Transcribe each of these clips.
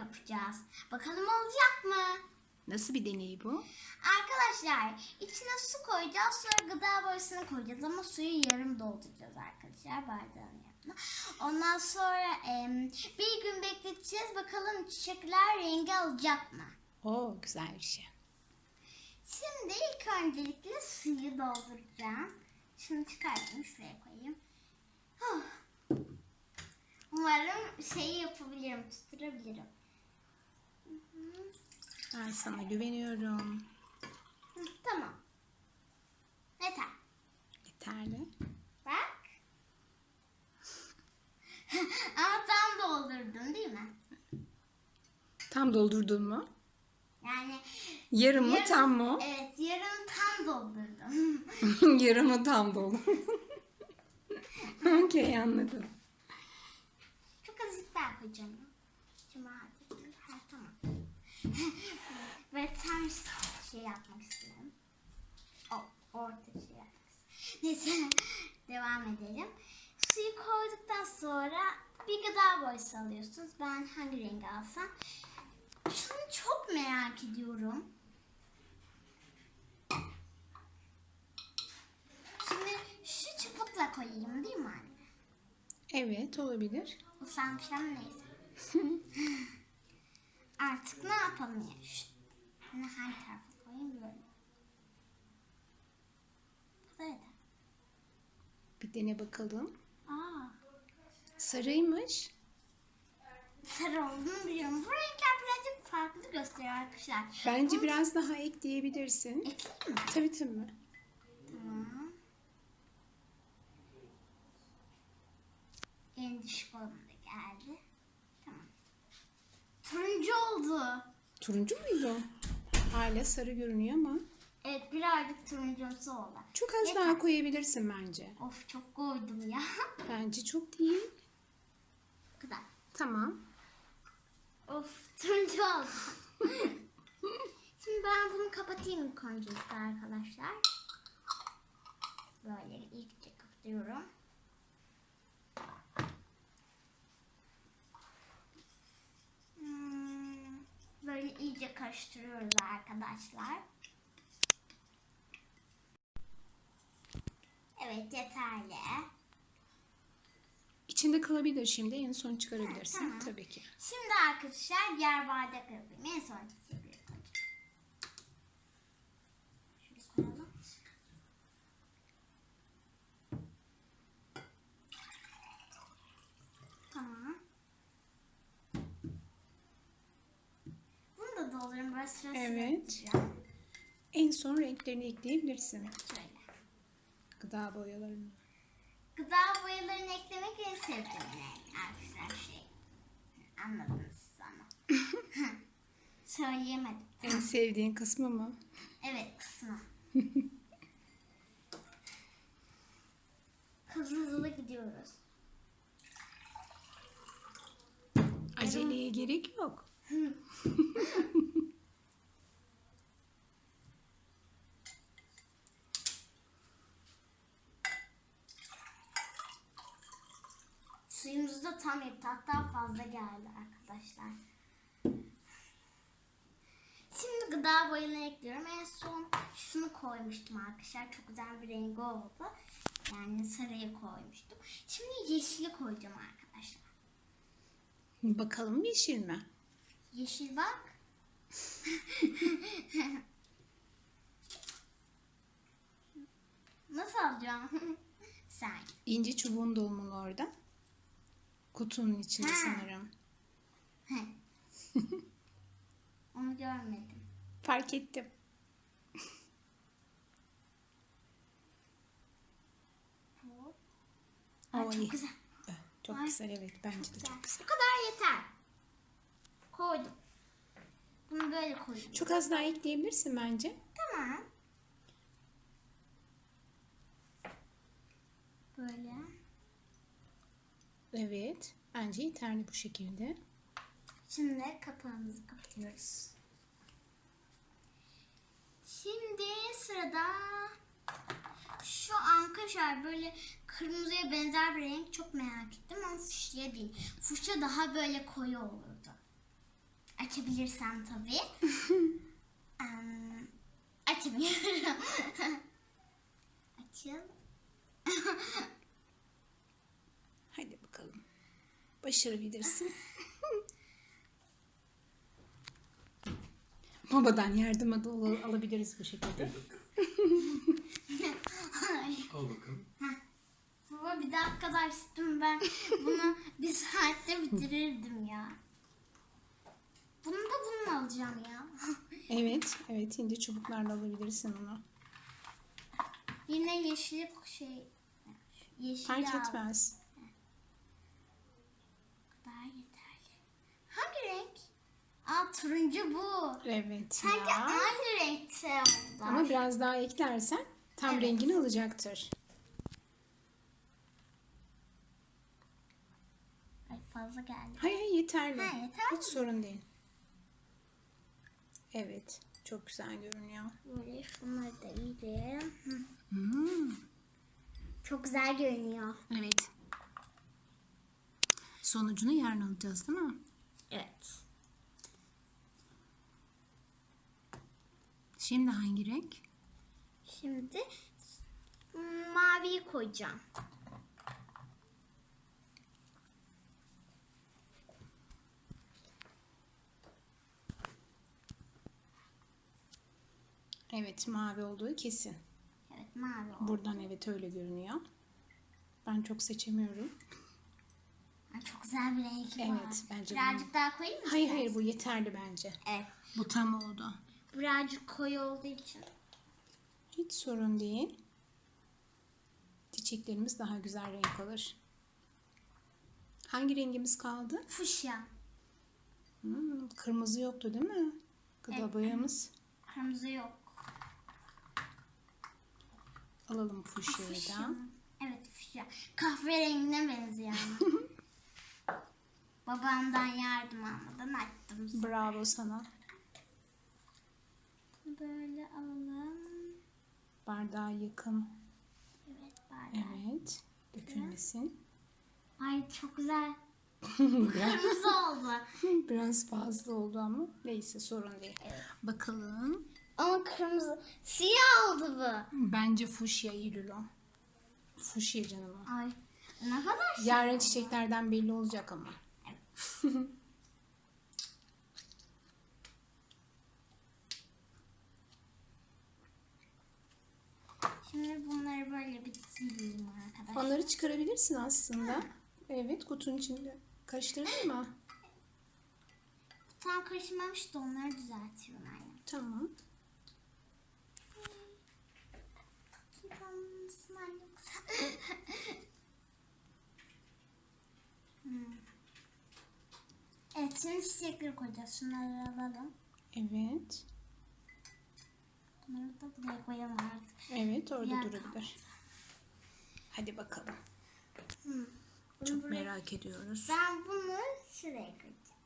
yapacağız. Bakalım olacak mı? Nasıl bir deney bu? Arkadaşlar içine su koyacağız sonra gıda boyasını koyacağız ama suyu yarım dolduracağız arkadaşlar bardağın yanına. Ondan sonra em, bir gün bekleteceğiz bakalım çiçekler rengi alacak mı? Oo güzel bir şey. Şimdi ilk öncelikle suyu dolduracağım. Şunu çıkartayım şuraya koyayım. Huh. Umarım şeyi yapabilirim, tutturabilirim. Ben sana güveniyorum. Hı, Tamam. Yeter. Yeterli. Bak. Ama tam doldurdun değil mi? Tam doldurdun mu? Yani Yarım mı yarım- tam mı? Evet yarım tam doldurdum. Yarımı tam doldurdun. Okey anladım. Çok azıcık daha koyacağım. Cuma değil. Ha, tamam. Ve tam şey yapmak istedim. O, orta şey yapmak istedim. Neyse devam edelim. Suyu koyduktan sonra bir gıda boyası alıyorsunuz. Ben hangi rengi alsam? Şunu çok merak ediyorum. Şimdi şu çubukla koyayım değil mi anne? Evet olabilir. Islanmış ama neyse. Artık ne yapalım ya? Şunu hangi tarafa koyayım böyle. Yeter. Bir dene bakalım. Aa, Sarıymış. sarı olduğunu biliyorum. Bu renkler birazcık farklı gösteriyor arkadaşlar. Bence Bunu biraz daha ekleyebilirsin. Ekleyeyim mi? Tabii tabii. Tamam. En olanı da geldi. Tamam. Turuncu oldu. Turuncu muydu? Hala sarı görünüyor ama. Evet birazcık turuncumsu oldu. Çok az Yeter. daha koyabilirsin bence. Of çok koydum ya. Bence çok değil. Bu kadar. Tamam. Of turuncu oldu. Şimdi ben bunu kapatayım ilk öncelikle arkadaşlar. Böyle iyice kapatıyorum. Hmm, Böyle iyice karıştırıyoruz arkadaşlar. Evet yeterli. İçinde kalabilir şimdi. En son çıkarabilirsin. Tamam. Tabii ki. Şimdi arkadaşlar diğer bardak yapayım. En son çiçeği koyacağım. Şöyle koyalım. Tamam. Bunu da doldurayım. Burası sırası Evet. yapacağım. En son renklerini ekleyebilirsin. Şöyle. Gıda boyalarını. Gıda boyalarını eklemek en sevdiğim renk arkadaşlar şey. Anladınız sana. Söyleyemedim. En sevdiğin kısmı mı? Evet kısmı. hızlı hızlı gidiyoruz. Aceleye gerek yok. Suyumuz da tam yetti. Hatta fazla geldi arkadaşlar. Şimdi gıda boyalarını ekliyorum. En son şunu koymuştum arkadaşlar. Çok güzel bir rengi oldu. Yani sarıyı koymuştum. Şimdi yeşili koyacağım arkadaşlar. Bakalım yeşil mi? Yeşil bak. Nasıl alacağım? Sen. İnce çubuğun da olmalı orada. Kutunun içinde Ha. sanırım. Onu görmedim. Fark ettim. Ay, Oo, çok güzel. Evet, Çok Ay. güzel evet bence de güzel. çok güzel. Bu kadar yeter. Koydum. Bunu böyle koydum. Çok az daha ekleyebilirsin bence. Tamam. Böyle. Evet. Bence yeterli bu şekilde. Şimdi kapağımızı kapatıyoruz. Şimdi sırada şu arkadaşlar böyle kırmızıya benzer bir renk çok merak ettim ama fuşya değil. Fuşya daha böyle koyu olurdu. Açabilirsem tabii. Em, açamıyorum. Açıl. Hadi bakalım. Başarabilirsin. Babadan yardıma da al- alabiliriz bu şekilde. Al bakalım. Baba bir dakika da açtım ben. Bunu bir saatte bitirirdim ya. Alacağım ya. Evet, evet. ince çubuklarla alabilirsin onu. Yine yeşil şey yeşil Fark al. etmez. Daha yeterli. Hangi renk? Aa turuncu bu. Evet Sanki ya. aynı renkte oldu. Ama biraz daha eklersen tam Evet. rengini alacaktır. Ay fazla geldi. Hayır hayır yeterli. Ha, yeter Hiç mi? sorun değil. Evet. Çok güzel görünüyor. Böyle şunları da. Hı. Hmm, Çok güzel görünüyor. Evet. Sonucunu yarın alacağız değil mi? Evet. Şimdi hangi renk? Şimdi maviyi koyacağım. Evet mavi olduğu kesin. Evet mavi oldu. Buradan evet öyle görünüyor. Ben çok seçemiyorum. Ay, Çok güzel bir renk var. Evet, bence Birazcık daha koyayım mı? Hayır hayır bu yeterli bence. Evet. Bu tam oldu. Birazcık koyu olduğu için. Hiç sorun değil. Çiçeklerimiz daha güzel renk alır. Hangi rengimiz kaldı? Fuşya. Hmm, kırmızı yoktu değil mi? Gıda boyamız. Kırmızı yok. Alalım fuşyayı da. Evet fuşya. Kahverengine benziyor ama. Babamdan yardım almadan açtım. Bravo sana. Böyle alalım. Bardağa yakın. Evet bardak. Evet. Dökülmesin. Ay çok güzel. Kırmızı oldu. biraz fazla oldu ama neyse sorun değil. Bakalım. Ama kırmızı. Siyah oldu bu. Bence fuşya Eylül o. Fuşya canım o. Ay ne kadar şey. Yarın çiçeklerden belli olacak ama. Şimdi bunları böyle bir sileyim arkadaşlar. Onları çıkarabilirsin aslında. Evet kutunun içinde. Karıştırdın mı? Tam karışmamış da onları düzeltiyorum annem. Tamam. Kitabımsın anne yoksa. Hmm. Şimdi çiçekleri koyacağız. Şunları alalım. Evet. Bunları da buraya koyalım artık. Evet orada Yer durabilir. Hadi bakalım. Bunu Çok buraya- merak ediyoruz. Ben bunu şuraya koyacağım.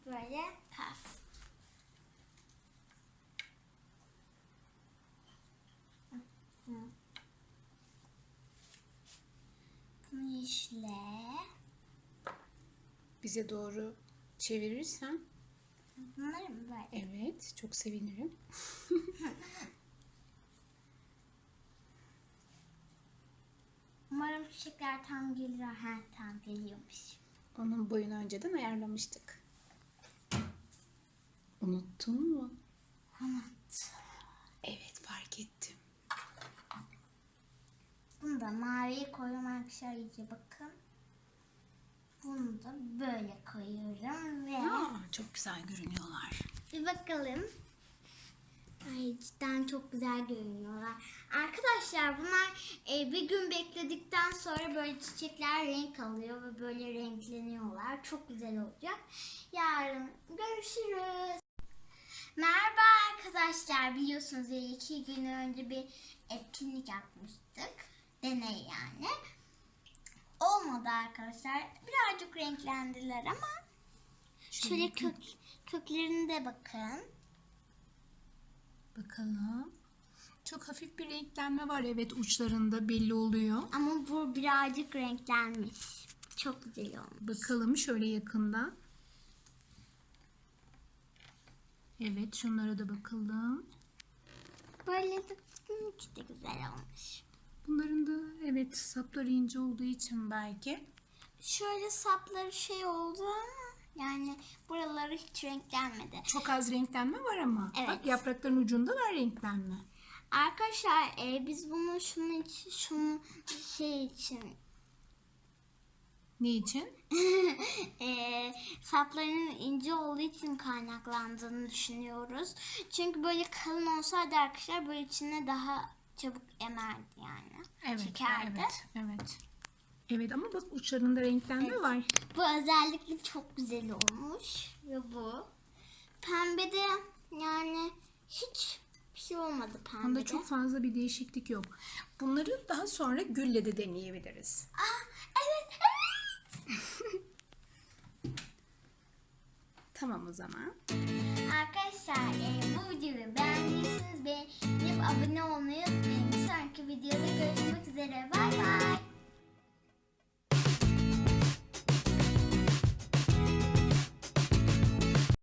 Böyle kas. Hı. Bunu yeşile. Bize doğru çevirirsen. Bunları mı böyle? Evet çok sevinirim. Umarım çiçekler tam gelir. Ha tam geliyormuş. Onun boyunu önceden ayarlamıştık. Unuttun mu? Unut. Evet fark ettim. Bunu da maviye koyuyorum arkadaşlar iyice bakın. Bunu da böyle koyuyorum ve Aa, çok güzel görünüyorlar. bir bakalım. Ay cidden çok güzel görünüyorlar. Arkadaşlar bunlar e, bir gün bekledikten sonra böyle çiçekler renk alıyor ve böyle renkleniyorlar. Çok güzel olacak. Yarın görüşürüz. Merhaba arkadaşlar. Biliyorsunuz iki gün önce bir etkinlik yapmıştık. Deney yani. Olmadı arkadaşlar. Birazcık renklendiler ama şöyle kök, köklerine de bakın. Bakalım. Çok hafif bir renklenme var. Evet uçlarında belli oluyor. Ama bu birazcık renklenmiş. Çok güzel olmuş. Bakalım şöyle yakında. Evet şunlara da bakalım. Böyle de benimki de güzel olmuş. Bunların da evet sapları ince olduğu için belki. Şöyle sapları şey oldu ama yani buraları hiç renklenmedi. Çok az renklenme var ama. Evet. Bak yaprakların ucunda var renklenme. Arkadaşlar e, biz bunu şunun için, şunun şey için Ne için? e, saplarının ince olduğu için kaynaklandığını düşünüyoruz. Çünkü böyle kalın olsaydı arkadaşlar böyle içine daha çabuk emerdi yani. Evet, Çekerdi. evet, evet. Evet ama bak uçlarında renklenme var. Bu özellikle çok güzel olmuş ve bu. Pembede yani hiç bir şey olmadı pembede. Bunda çok fazla bir değişiklik yok. Bunları daha sonra gülle de deneyebiliriz. Aa, evet evet. Tamam o zaman. Arkadaşlar e, bu videoyu beğendiyseniz beğenip abone olmayı unutmayın. Bir sonraki videoda görüşmek üzere. Bye.